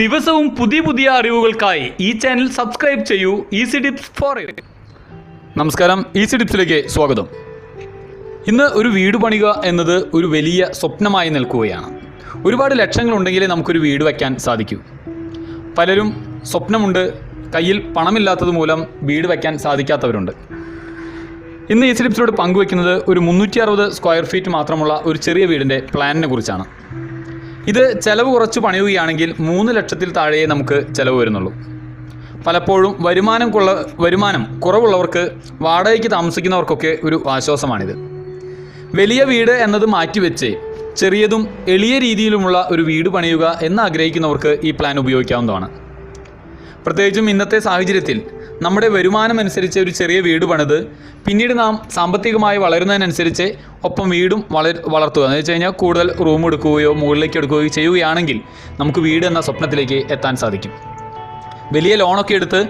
ദിവസവും പുതിയ പുതിയ അറിവുകൾക്കായി ഈ ചാനൽ സബ്സ്ക്രൈബ് ചെയ്യൂ. ഈസി ടിപ്സ് ഫോർ നമസ്കാരം. ഈസി ടിപ്സിലേക്ക് സ്വാഗതം. ഇന്ന് ഒരു വീട് പണിക എന്നത് ഒരു വലിയ സ്വപ്നമായി നിൽക്കുകയാണ്. ഒരുപാട് ലക്ഷങ്ങളുണ്ടെങ്കിലേ നമുക്കൊരു വീട് വയ്ക്കാൻ സാധിക്കൂ. പലരും സ്വപ്നമുണ്ട് കയ്യിൽ പണമില്ലാത്തത് മൂലം വീട് വയ്ക്കാൻ സാധിക്കാത്തവരുണ്ട്. ഇന്ന് ഈസി ടിപ്സിലൂടെ പങ്കുവെക്കുന്നത് ഒരു മുന്നൂറ്റി അറുപത് സ്ക്വയർ ഫീറ്റ് മാത്രമുള്ള ഒരു ചെറിയ വീടിന്റെ പ്ലാനിനെ കുറിച്ചാണ്. ഇത് ചിലവ് കുറച്ച് പണിയുകയാണെങ്കിൽ മൂന്ന് ലക്ഷത്തിൽ താഴെയേ നമുക്ക് ചിലവ് വരുന്നുള്ളൂ. പലപ്പോഴും വരുമാനം കൊള്ള വരുമാനം കുറവുള്ളവർക്ക് വാടകയ്ക്ക് താമസിക്കുന്നവർക്കൊക്കെ ഒരു ആശ്വാസമാണിത്. വലിയ വീട് എന്നത് മാറ്റിവെച്ച് ചെറിയതും എളിയ രീതിയിലുമുള്ള ഒരു വീട് പണിയുക എന്ന് ആഗ്രഹിക്കുന്നവർക്ക് ഈ പ്ലാൻ ഉപയോഗിക്കാവുന്നതാണ്. പ്രത്യേകിച്ചും ഇന്നത്തെ സാഹചര്യത്തിൽ നമ്മുടെ വരുമാനം അനുസരിച്ച് ഒരു ചെറിയ വീട് പണിത് പിന്നീട് നാം സാമ്പത്തികമായി വളരുന്നതിനനുസരിച്ച് ഒപ്പം വീടും വളർ വളർത്തുക. എന്ന് വെച്ച് കഴിഞ്ഞാൽ കൂടുതൽ റൂം എടുക്കുകയോ മുകളിലേക്ക് എടുക്കുകയോ ചെയ്യുകയാണെങ്കിൽ നമുക്ക് വീട് എന്ന സ്വപ്നത്തിലേക്ക് എത്താൻ സാധിക്കും. വലിയ ലോണൊക്കെ എടുത്ത്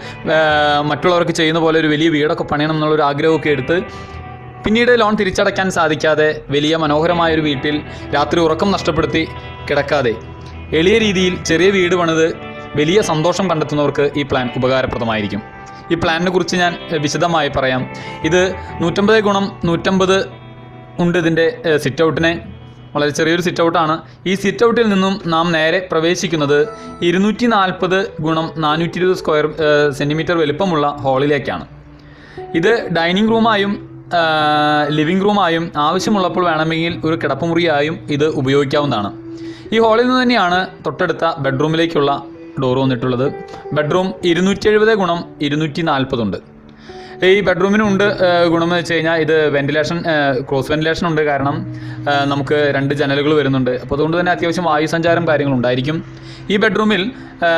മറ്റുള്ളവർക്ക് ചെയ്യുന്ന പോലെ ഒരു വലിയ വീടൊക്കെ പണിയണം എന്നുള്ളൊരു ആഗ്രഹമൊക്കെ എടുത്ത് പിന്നീട് ലോൺ തിരിച്ചടയ്ക്കാൻ സാധിക്കാതെ വലിയ മനോഹരമായ ഒരു വീട്ടിൽ രാത്രി ഉറക്കം നഷ്ടപ്പെടുത്തി കിടക്കാതെ എളിയ രീതിയിൽ ചെറിയ വീട് പണിത് വലിയ സന്തോഷം കണ്ടെത്തുന്നവർക്ക് ഈ പ്ലാൻ ഉപകാരപ്രദമായിരിക്കും. ഈ പ്ലാനിനെ കുറിച്ച് ഞാൻ വിശദമായി പറയാം. ഇത് നൂറ്റമ്പത് ഗുണം നൂറ്റമ്പത് ഉണ്ട് ഇതിന്റെ സിറ്റ് ഔട്ടിനെ വളരെ ചെറിയൊരു സിറ്റ് ഔട്ടാണ് ഈ സിറ്റ് ഔട്ടിൽ നിന്നും നാം നേരെ പ്രവേശിക്കുന്നത് ഇരുന്നൂറ്റി നാൽപ്പത് ഗുണം നാനൂറ്റി ഇരുപത് സ്ക്വയർ സെന്റിമീറ്റർ വലിപ്പമുള്ള ഹാളിലേക്കാണ് ഇത് ഡൈനിങ് റൂമായും ലിവിംഗ് റൂമായും ആവശ്യമുള്ളപ്പോൾ വേണമെങ്കിൽ ഒരു കിടപ്പുമുറിയായും ഇത് ഉപയോഗിക്കാവുന്നതാണ്. ഈ ഹാളിൽ നിന്ന് തന്നെയാണ് തൊട്ടടുത്ത ബെഡ്റൂമിലേക്കുള്ള ഡോർ വന്നിട്ടുള്ളത്. ബെഡ്റൂം ഇരുന്നൂറ്റി എഴുപത് ഗുണം ഇരുന്നൂറ്റി നാൽപ്പതുണ്ട് ഈ ബെഡ്റൂമിനുണ്ട് ഗുണം ഗുണമെന്ന് വെച്ച് കഴിഞ്ഞാൽ ഇത് വെന്റിലേഷൻ ക്രോസ് വെന്റിലേഷൻ ഉണ്ട് കാരണം നമുക്ക് രണ്ട് ജനലുകൾ വരുന്നുണ്ട്. അപ്പോൾ അതുകൊണ്ട് തന്നെ അത്യാവശ്യം വായു വായുസഞ്ചാരം കാര്യങ്ങളുണ്ടായിരിക്കും. ഈ ബെഡ്റൂമിൽ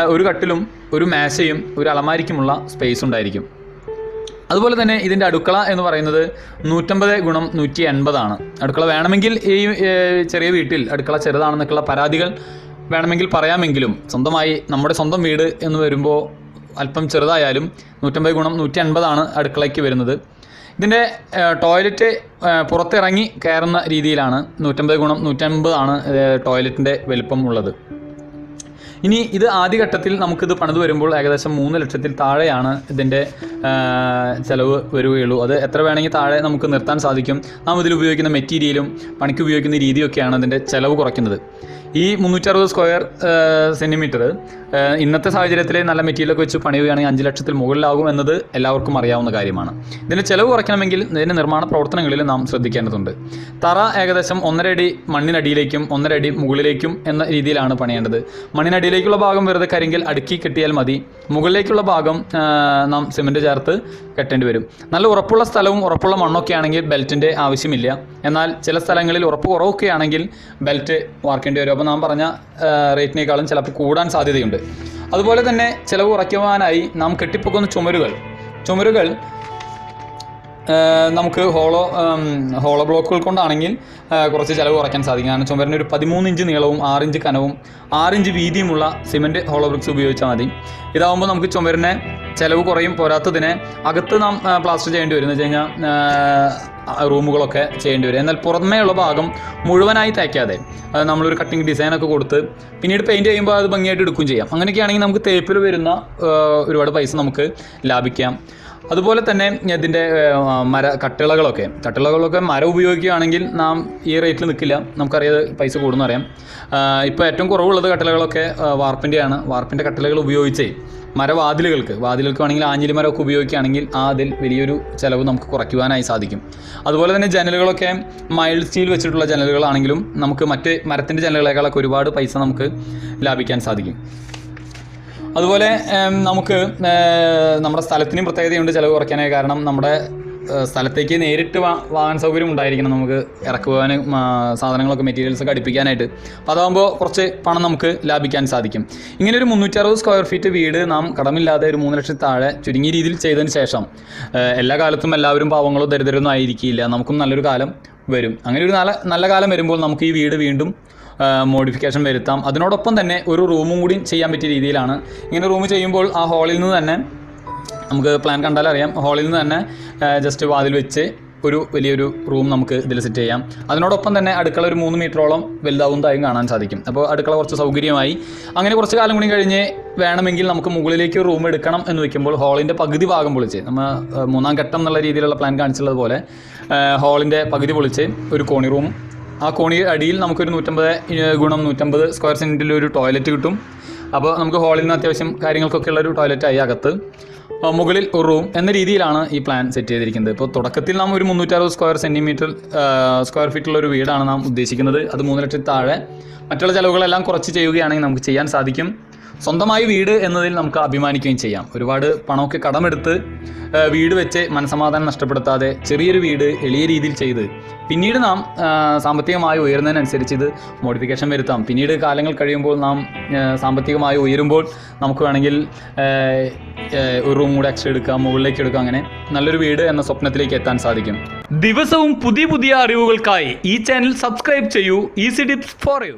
ഒരു കട്ടിലും ഒരു മേശയും ഒരു അലമാരിക്കുമുള്ള സ്പേസ് ഉണ്ടായിരിക്കും. അതുപോലെ തന്നെ ഇതിന്റെ അടുക്കള എന്ന് പറയുന്നത് നൂറ്റമ്പത് ഗുണം നൂറ്റി എൺപതാണ് അടുക്കള വേണമെങ്കിൽ ഈ ചെറിയ വീട്ടിൽ അടുക്കള ചെറുതാണെന്നൊക്കെയുള്ള പരാതികൾ വേണമെങ്കിൽ പറയാമെങ്കിലും സ്വന്തമായി നമ്മുടെ സ്വന്തം വീട് എന്ന് വരുമ്പോൾ അല്പം ചെറുതായാലും നൂറ്റമ്പത് ഗുണം നൂറ്റി അൻപതാണ് അടുക്കളയ്ക്ക് വരുന്നത്. ഇതിന്റെ ടോയ്ലറ്റ് പുറത്തിറങ്ങി കയറുന്ന രീതിയിലാണ് നൂറ്റമ്പത് ഗുണം നൂറ്റമ്പതാണ് ടോയ്ലറ്റിന്റെ വലിപ്പം ഉള്ളത്. ഇനി ഇത് ആദ്യഘട്ടത്തിൽ നമുക്കിത് പണിത് വരുമ്പോൾ ഏകദേശം മൂന്ന് ലക്ഷത്തിൽ താഴെയാണ് ഇതിന്റെ ചെലവ് വരികയുള്ളൂ. അത് എത്ര വേണമെങ്കിൽ താഴെ നമുക്ക് നിർത്താൻ സാധിക്കും. നാം ഇതിൽ ഉപയോഗിക്കുന്ന മെറ്റീരിയലും പണിക്ക് ഉപയോഗിക്കുന്ന രീതിയൊക്കെയാണ് ഇതിന്റെ ചിലവ് കുറയ്ക്കുന്നത്. ഈ മുന്നൂറ്ററുപത് സ്ക്വയർ സെന്റിമീറ്റർ ഇന്നത്തെ സാഹചര്യത്തിൽ നല്ല മെറ്റീരിയലൊക്കെ വെച്ച് പണിയുകയാണെങ്കിൽ അഞ്ച് ലക്ഷത്തിൽ മുകളിലാകും എന്നത് എല്ലാവർക്കും അറിയാവുന്ന കാര്യമാണ്. ഇതിന്റെ ചിലവ് കുറയ്ക്കണമെങ്കിൽ ഇതിന്റെ നിർമ്മാണ പ്രവർത്തനങ്ങളിൽ നാം ശ്രദ്ധിക്കേണ്ടതുണ്ട്. തറ ഏകദേശം ഒന്നര അടി മണ്ണിനടിയിലേക്കും ഒന്നര അടി മുകളിലേക്കും എന്ന രീതിയിലാണ് പണിയേണ്ടത്. മണ്ണിനടിയിലേക്കുള്ള ഭാഗം വെറുതെ കരിങ്കിൽ അടുക്കി കെട്ടിയാൽ മതി. മുകളിലേക്കുള്ള ഭാഗം നാം സിമന്റ് ചേർത്ത് കെട്ടേണ്ടി വരും. നല്ല ഉറപ്പുള്ള സ്ഥലവും ഉറപ്പുള്ള മണ്ണൊക്കെ ആണെങ്കിൽ ബെൽറ്റിന്റെ ആവശ്യമില്ല. എന്നാൽ ചില സ്ഥലങ്ങളിൽ ഉറപ്പ് കുറവൊക്കെ ആണെങ്കിൽ ബെൽറ്റ് വാർക്കേണ്ടി വരും. അപ്പോൾ നാം പറഞ്ഞ റേറ്റിനേക്കാളും ചിലപ്പോൾ കൂടാൻ സാധ്യതയുണ്ട്. അതുപോലെ തന്നെ ചിലവ് കുറയ്ക്കുവാനായി നാം കെട്ടിപ്പൊക്കുന്ന ചുമരുകൾ. ചുമരുകൾ നമുക്ക് ഹോളോ ഹോളോ ബ്ലോക്കുകൾ കൊണ്ടാണെങ്കിൽ കുറച്ച് ചിലവ് കുറയ്ക്കാൻ സാധിക്കും. കാരണം ചുമരിന് ഒരു പതിമൂന്ന് ഇഞ്ച് നീളവും ആറിഞ്ച് കനവും ആറിഞ്ച് വീതിയുമുള്ള സിമന്റ് ഹോളോ ബ്രിക്സ് ഉപയോഗിച്ചാൽ മതി. ഇതാവുമ്പോൾ നമുക്ക് ചുമരിനെ ചിലവ് കുറയും പോരാത്തതിനെ അകത്ത് നാം പ്ലാസ്റ്റർ ചെയ്യേണ്ടി വരും. എന്ന് വെച്ച് കഴിഞ്ഞാൽ റൂമുകളൊക്കെ ചെയ്യേണ്ടി വരും. എന്നാൽ പുറമേയുള്ള ഭാഗം മുഴുവനായി തേക്കാതെ. നമ്മളൊരു കട്ടിങ് ഡിസൈനൊക്കെ കൊടുത്ത് പിന്നീട് പെയിന്റ് ചെയ്യുമ്പോൾ അത് ഭംഗിയായിട്ട് എടുക്കുകയും ചെയ്യാം. അങ്ങനെയൊക്കെയാണെങ്കിൽ നമുക്ക് തേപ്പിൽ വരുന്ന ഒരുപാട് പൈസ നമുക്ക് ലാഭിക്കാം. അതുപോലെ തന്നെ ഇതിന്റെ മര കട്ടിളകളൊക്കെ. കട്ടിളകളൊക്കെ മരം ഉപയോഗിക്കുകയാണെങ്കിൽ നാം ഈ റേറ്റിൽ നിൽക്കില്ല. നമുക്കറിയാതെ പൈസ കൂടുന്നറിയാം ഇപ്പോൾ ഏറ്റവും കുറവുള്ളത് കട്ടിളകളൊക്കെ വാർപ്പിന്റെയാണ്. വാർപ്പിന്റെ കട്ടിളകൾ ഉപയോഗിച്ചേ മരവാതിലുകൾക്ക് വാതിലുകൾക്ക് വേണമെങ്കിൽ ആഞ്ഞിലി മരമൊക്കെ ഉപയോഗിക്കുകയാണെങ്കിൽ ആ അതിൽ വലിയൊരു ചിലവ് നമുക്ക് കുറയ്ക്കുവാനായി സാധിക്കും. അതുപോലെ തന്നെ ജനലുകളൊക്കെ മൈൽഡ് സ്റ്റീൽ വെച്ചിട്ടുള്ള ജനലുകളാണെങ്കിലും നമുക്ക് മറ്റ് മരത്തിന്റെ ജനലുകളേക്കാളൊക്കെ ഒരുപാട് പൈസ നമുക്ക് ലാഭിക്കാൻ സാധിക്കും. അതുപോലെ നമുക്ക് നമ്മുടെ സ്ഥലത്തിനും പ്രത്യേകതയുണ്ട് ചിലവ് കുറയ്ക്കാനായി. കാരണം നമ്മുടെ സ്ഥലത്തേക്ക് നേരിട്ട് വാ വാഹന സൗകര്യം ഉണ്ടായിരിക്കണം നമുക്ക് ഇറക്കുവാനും സാധനങ്ങളൊക്കെ മെറ്റീരിയൽസൊക്കെ അടുപ്പിക്കാനായിട്ട്. അപ്പോൾ അതാകുമ്പോൾ കുറച്ച് പണം നമുക്ക് ലാഭിക്കാൻ സാധിക്കും. ഇങ്ങനെ ഒരു മുന്നൂറ്ററുപത് സ്ക്വയർ ഫീറ്റ് വീട് നാം കടമില്ലാതെ ഒരു മൂന്ന് ലക്ഷത്തിൽ താഴെ ചുരുങ്ങിയ രീതിയിൽ ചെയ്തതിന് ശേഷം എല്ലാ കാലത്തും എല്ലാവരും പാവങ്ങളോ ദരിദ്രരൊന്നും ആയിരിക്കില്ല. നമുക്കും നല്ലൊരു കാലം വരും. അങ്ങനെ ഒരു നല്ല നല്ല കാലം വരുമ്പോൾ നമുക്ക് ഈ വീട് വീണ്ടും മോഡിഫിക്കേഷൻ വരുത്താം. അതിനോടൊപ്പം തന്നെ ഒരു റൂമും കൂടി ചെയ്യാൻ പറ്റിയ രീതിയിലാണ്. ഇങ്ങനെ റൂം ചെയ്യുമ്പോൾ ആ ഹാളിൽ നിന്ന് തന്നെ നമുക്ക് പ്ലാൻ കണ്ടാൽ അറിയാം. ഹാളിൽ നിന്ന് തന്നെ ജസ്റ്റ് വാതിൽ വെച്ച് ഒരു വലിയൊരു റൂം നമുക്ക് ഇതിൽ സെറ്റ് ചെയ്യാം. അതിനോടൊപ്പം തന്നെ അടുക്കള ഒരു മൂന്ന് മീറ്ററോളം വലുതാവുന്നതായും കാണാൻ സാധിക്കും. അപ്പോൾ അടുക്കള കുറച്ച് സൗകര്യമായി. അങ്ങനെ കുറച്ച് കാലം കൂടി കഴിഞ്ഞ് വേണമെങ്കിൽ നമുക്ക് മുകളിലേക്ക് റൂം എടുക്കണം എന്ന് വെക്കുമ്പോൾ ഹാളിന്റെ പകുതി ഭാഗം പൊളിച്ച് നമ്മൾ മൂന്നാം ഘട്ടം എന്നുള്ള രീതിയിലുള്ള പ്ലാൻ കാണിച്ചുള്ളത് പോലെ ഹാളിന്റെ പകുതി പൊളിച്ച് ഒരു കോണി റൂം ആ കോണി അടിയിൽ നമുക്കൊരു നൂറ്റമ്പത് ഗുണം നൂറ്റമ്പത് സ്ക്വയർ സെന്റിൽ ഒരു ടോയ്ലറ്റ് കിട്ടും. അപ്പോൾ നമുക്ക് ഹാളിൽ നിന്ന് അത്യാവശ്യം കാര്യങ്ങൾക്കൊക്കെ ഉള്ള ഒരു ടോയ്ലറ്റായി അകത്ത്. മുകളിൽ ഒരു റൂം എന്ന രീതിയിലാണ് ഈ പ്ലാൻ സെറ്റ് ചെയ്തിരിക്കുന്നത്. ഇപ്പോൾ തുടക്കത്തിൽ നാം ഒരു മുന്നൂറ്ററുപത് സ്ക്വയർ സെന്റിമീറ്റർ സ്ക്വയർ ഫീറ്റുള്ള ഒരു വീടാണ് നാം ഉദ്ദേശിക്കുന്നത്. അത് മൂന്ന് ലക്ഷത്തിൽ താഴെ. മറ്റുള്ള ചിലവുകളെല്ലാം കുറച്ച് ചെയ്യുകയാണെങ്കിൽ നമുക്ക് ചെയ്യാൻ സാധിക്കും. സ്വന്തമായി വീട് എന്നതിൽ നമുക്ക് അഭിമാനിക്കുകയും ചെയ്യാം. ഒരുപാട് പണമൊക്കെ കടമെടുത്ത് വീട് വെച്ച് മനസമാധാനം നഷ്ടപ്പെടുത്താതെ ചെറിയൊരു വീട് എളിയ രീതിയിൽ ചെയ്ത് പിന്നീട് നാം സാമ്പത്തികമായി ഉയരുന്നതിനനുസരിച്ച് ഇത് മോഡിഫിക്കേഷൻ വരുത്താം. പിന്നീട് കാലങ്ങൾ കഴിയുമ്പോൾ നാം സാമ്പത്തികമായി ഉയരുമ്പോൾ നമുക്ക് വേണമെങ്കിൽ ഒരു റൂം കൂടെ എക്സ്ട്രാ എടുക്കാം മുകളിലേക്ക് എടുക്കുക അങ്ങനെ നല്ലൊരു വീട് എന്ന സ്വപ്നത്തിലേക്ക് എത്താൻ സാധിക്കും. ദിവസവും പുതിയ പുതിയ അറിവുകൾക്കായി ഈ ചാനൽ സബ്സ്ക്രൈബ് ചെയ്യൂ. Easy tips for you